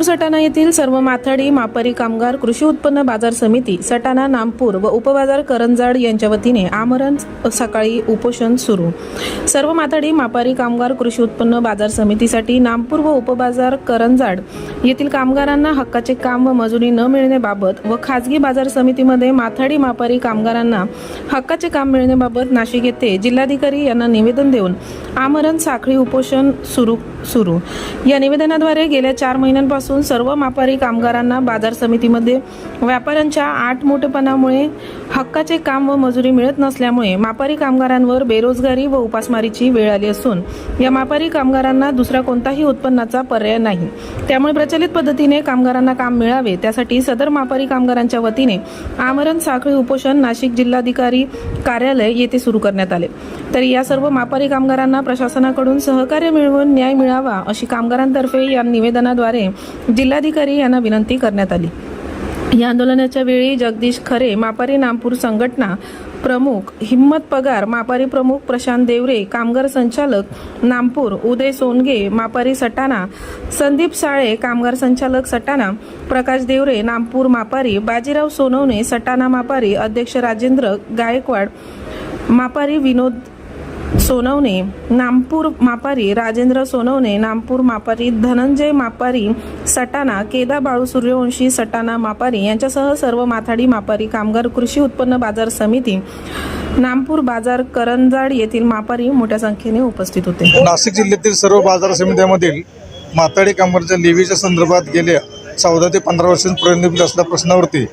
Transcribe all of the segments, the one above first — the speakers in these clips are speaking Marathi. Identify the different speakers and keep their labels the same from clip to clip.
Speaker 1: नागपूर सटाणा येथील सर्व माथाडी मापारी कामगार कृषी उत्पन्न बाजार समिती सटाणा नामपूर व उपबाजार करंजाड यांच्या वतीने आमरण सकाळी उपोषण सुरू. सर्व माथाडी मापारी कामगार कृषी उत्पन्न बाजार समितीसाठी नामपूर व उपबाजार करंजाड येथील कामगारांना हक्काचे काम व मजुरी न मिळण्याबाबत व खाजगी बाजार समितीमध्ये माथाडी मापारी कामगारांना हक्काचे काम मिळण्याबाबत नाशिक येथे जिल्हाधिकारी यांना निवेदन देऊन आमरण साखळी उपोषण सुरू सुरू. या निवेदनाद्वारे गेल्या चार महिन्यांपासून सर्व मापारी कामगारांना बाजार समितीमध्ये व्यापाऱ्यांच्या आठ मोठेपणामुळे हक्काचे काम व मजुरी मिळत नसल्यामुळे मापारी कामगारांवर बेरोजगारी व उपासमारीची वेळ आली असून या मापारी कामगारांना दुसरा कोणताही उत्पन्नाचा पर्याय नाही. त्यामुळे प्रचलित पद्धतीने कामगारांना काम मिळावे त्यासाठी सदर मापारी कामगारांच्या वतीने आमरण साखळी उपोषण नाशिक जिल्हाधिकारी कार्यालय येथे सुरू करण्यात आले. तर या सर्व मापारी कामगारांना प्रशासनाकडून सहकार्य मिळवून न्याय मिळावा अशी कामगारांतर्फे या निवेदनाद्वारे जिल्हाधिकारी यांना विनंती करण्यात आली. या आंदोलनाच्या वेळी जगदीश खरे मापारी नामपूर संघटना प्रमुख हिम्मत पगार मापारी प्रमुख प्रशांत देवरे कामगार संचालक नामपूर उदय सोनगे मापारी सटाणा संदीप साळे कामगार संचालक सटाणा प्रकाश देवरे नामपूर मापारी बाजीराव सोनवणे सटाणा मापारी अध्यक्ष राजेंद्र गायकवाड मापारी विनोद सोनवणे नामपूर मापारी राजेंद्र सोनवणे नामपूर मापारी धनंजय मापारी सटाणा केदा बाळू सूर्यवंशी सटाणा मापारी यांच्यासह सर्व माथाडी मापारी कामगार कृषी उत्पन्न बाजार समिती नामपूर बाजार करंजाड येथील मापारी मोठ्या संख्येने उपस्थित होते.
Speaker 2: नाशिक जिल्ह्यातील सर्व बाजार समित्यामधील माथाडी कामगारच्या लेवीच्या संदर्भात गेल्या चौदा ते पंधरा वर्षांपर्यंत असल्या प्रश्नावरती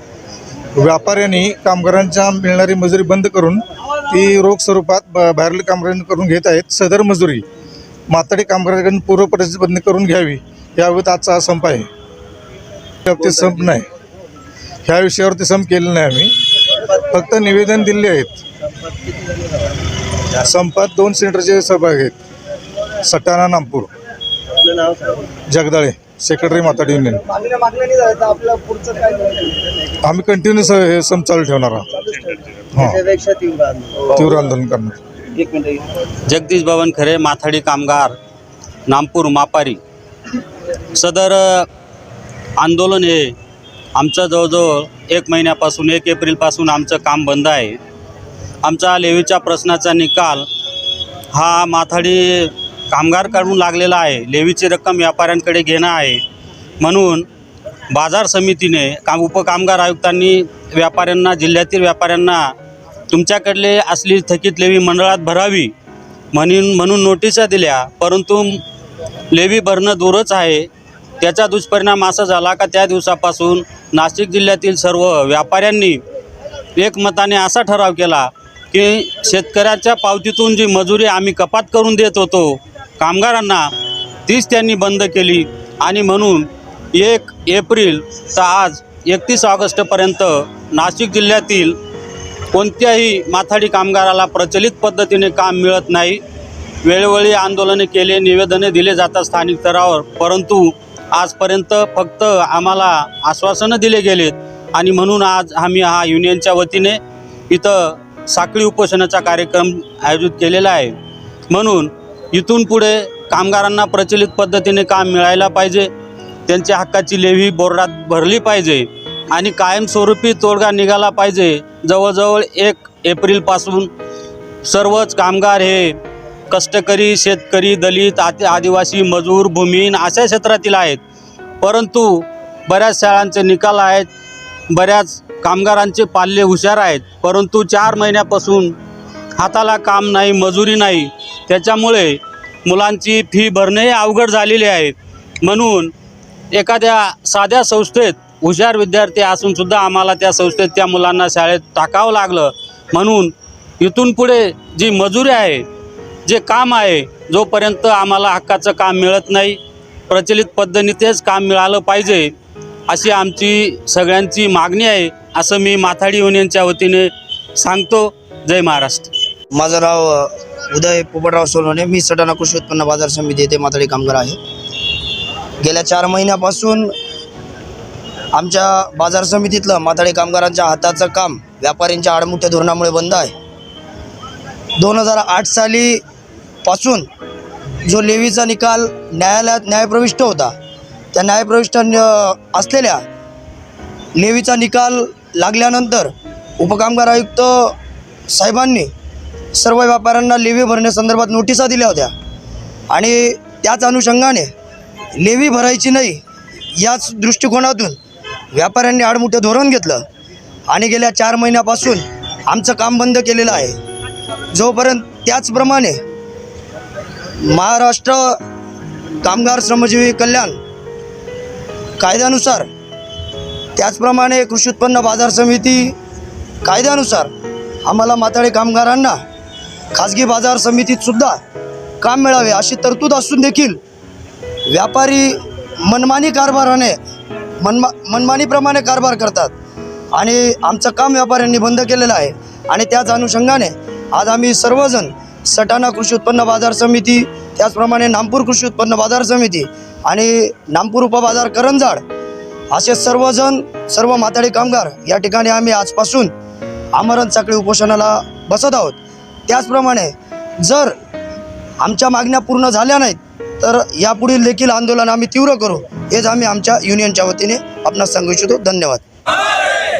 Speaker 2: व्यापाऱ्यांनी कामगारांच्या मिळणारी मजुरी बंद करून ती रोख स्वरूपात ब- बाहेरील कामगारांकडून घेत आहेत. सदर मजुरी माथाडी कामगारांकडून पूर्व परिस्थिती बंद करून घ्यावी याबाबत आजचा हा संप आहे. ते संप नाही. ह्या विषयावरती संप केलेला नाही आम्ही. फक्त निवेदन दिले आहेत. संपात दोन सेंटरचे सहभाग आहेत. सटाणा
Speaker 3: नामपूर.
Speaker 2: जगदाळे सेक्रेटरी माताडी युनियन आम्ही कंटिन्यू हे संप चालू ठेवणार आहोत. हां.
Speaker 3: त्याच्यापेक्षा तीव्र आंदोलन.
Speaker 2: तीव्र आंदोलन करणार.
Speaker 3: एक मिनिट
Speaker 4: जगदीश बावन खरे माथाडी कामगार नामपूर मापारी. सदर आंदोलन हे आमचं जवळजवळ एक महिन्यापासून एक एप्रिलपासून आमचं काम बंद आहे. आमचा लेवीच्या प्रश्नाचा निकाल हा माथाडी कामगार काढून लागलेला आहे. लेवीची रक्कम व्यापाऱ्यांकडे घेणं आहे. म्हणून बाजार समितीने काम उपकामगार आयुक्तांनी व्यापाऱ्यांना जिल्ह्यातील व्यापाऱ्यांना तुमच्याकडले असली थकीत लेवी मंडळात भरावी म्हणून म्हणून नोटिसा दिल्या. परंतु लेवी भरणं दूरच आहे. त्याचा दुष्परिणाम असा झाला का त्या दिवसापासून नाशिक जिल्ह्यातील सर्व व्यापाऱ्यांनी एकमताने असा ठराव केला की शेतकऱ्याच्या पावतीतून जी मजुरी आम्ही कपात करून देत होतो कामगारांना तीच त्यांनी बंद केली आणि म्हणून एक एप्रिल तर आज एकतीस ऑगस्टपर्यंत नाशिक जिल्ह्यातील कोणत्याही माथाडी कामगाराला प्रचलित पद्धतीने काम मिळत नाही. वेळोवेळी आंदोलने केले निवेदने दिले जातात स्थानिक स्तरावर परंतु आजपर्यंत फक्त आम्हाला आश्वासनं दिले गेलेत आणि म्हणून आज आम्ही हा युनियनच्या वतीने इथं साखळी उपोषणाचा कार्यक्रम आयोजित केलेला आहे. म्हणून इथून पुढे कामगारांना प्रचलित पद्धतीने काम मिळायला पाहिजे. त्यांच्या हक्काची लेवी बोर्डात भरली पाहिजे आणि कायमस्वरूपी तोडगा निघाला पाहिजे. जवळजवळ एक एप्रिलपासून सर्वच कामगार हे कष्टकरी शेतकरी दलित आदि आदिवासी मजूर भूमिहीन अशा क्षेत्रातील आहेत. परंतु बऱ्याच शाळांचे निकाल आहेत बऱ्याच कामगारांचे पाल्ले हुशार आहेत. परंतु चार महिन्यापासून हाताला काम नाही मजुरी नाही. त्याच्यामुळे मुलांची फी भरणेही अवघड झालेले आहे. म्हणून एखाद्या साध्या संस्थेत हुशार विद्यार्थी असूनसुद्धा आम्हाला त्या संस्थेत त्या मुलांना शाळेत टाकावं लागलं म्हणून इथून पुढे जी मजुरी आहे जे काम आहे जोपर्यंत आम्हाला हक्काचं काम मिळत नाही प्रचलित पद्धतीनेच काम मिळालं पाहिजे अशी आमची सगळ्यांची मागणी आहे असं मी माथाडी युनियनच्या वतीने सांगतो. जय महाराष्ट्र.
Speaker 5: माझं नाव उदय पोपटराव सोनवणे. मी सटाणा कृषी उत्पन्न बाजार समिती येथे माथाडी कामगार आहे. गेल्या चार महिन्यापासून आमच्या बाजार समितीतलं माथाडी कामगारांच्या हाताचं काम व्यापाऱ्यांच्या आडमुठ्या धोरणामुळे बंद आहे. दोन हजार आठ साली पासून जो लेवीचा निकाल न्यायालयात न्यायप्रविष्ट होता त्या न्यायप्रविष्ट असलेल्या लेवीचा निकाल लागल्यानंतर उपकामगार आयुक्त साहेबांनी सर्व व्यापाऱ्यांना लेवी भरण्यासंदर्भात नोटिसा दिल्या होत्या आणि त्याच अनुषंगाने लेवी भरायची नाही याच दृष्टिकोनातून व्यापाऱ्यांनी आडमुठं धोरण घेतलं. आणि गेल्या चार महिन्यापासून आमचं काम बंद केलेलं आहे. जोपर्यंत त्याचप्रमाणे महाराष्ट्र कामगार श्रमजीवी कल्याण कायद्यानुसार त्याचप्रमाणे कृषी उत्पन्न बाजार समिती कायद्यानुसार आम्हाला माथाडी कामगारांना खाजगी बाजार समितीतसुद्धा काम मिळावे अशी तरतूद असून देखील व्यापारी मनमानी कारभाराने मनमा मनमानीप्रमाणे कारभार करतात. आणि आमचं काम व्यापाऱ्यांनी बंद केलेलं आहे. आणि त्याच अनुषंगाने आज आम्ही सर्वजण सटाणा कृषी उत्पन्न बाजार समिती त्याचप्रमाणे नामपूर कृषी उत्पन्न बाजार समिती आणि नामपूर उपबाजार करंजाड असे सर्वजण सर्व माथाडी कामगार या ठिकाणी आम्ही आजपासून आमरण साखळी उपोषणाला बसत आहोत. त्याचप्रमाणे जर आमच्या मागण्या पूर्ण झाल्या नाहीत तर यापुढील देखील आंदोलन आम्ही तीव्र करू. हेच आम्ही आमच्या युनियनच्या वतीने आपणास सांगू इच्छितो. धन्यवाद.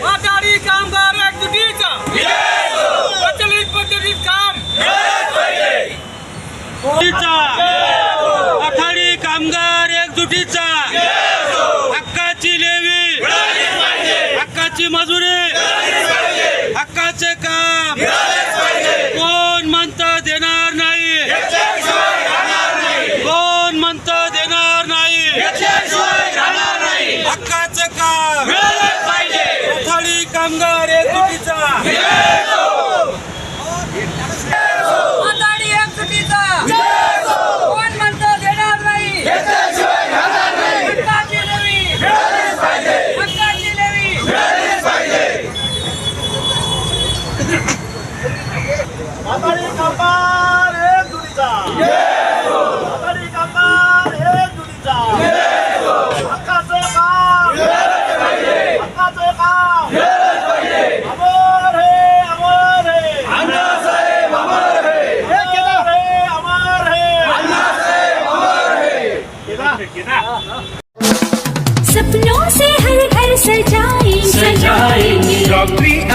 Speaker 6: माथाडी कामगार एकजुटीचा प्रचलित पद्धतीत काम
Speaker 4: आखाडी कामगार एकजुटीचा हक्काची लेवी हक्काची मजुरी हक्काचे काम कोण म्हणतं देणार नाही कोण म्हणतं देणार नाही हक्काचं काम आखाडी कामगार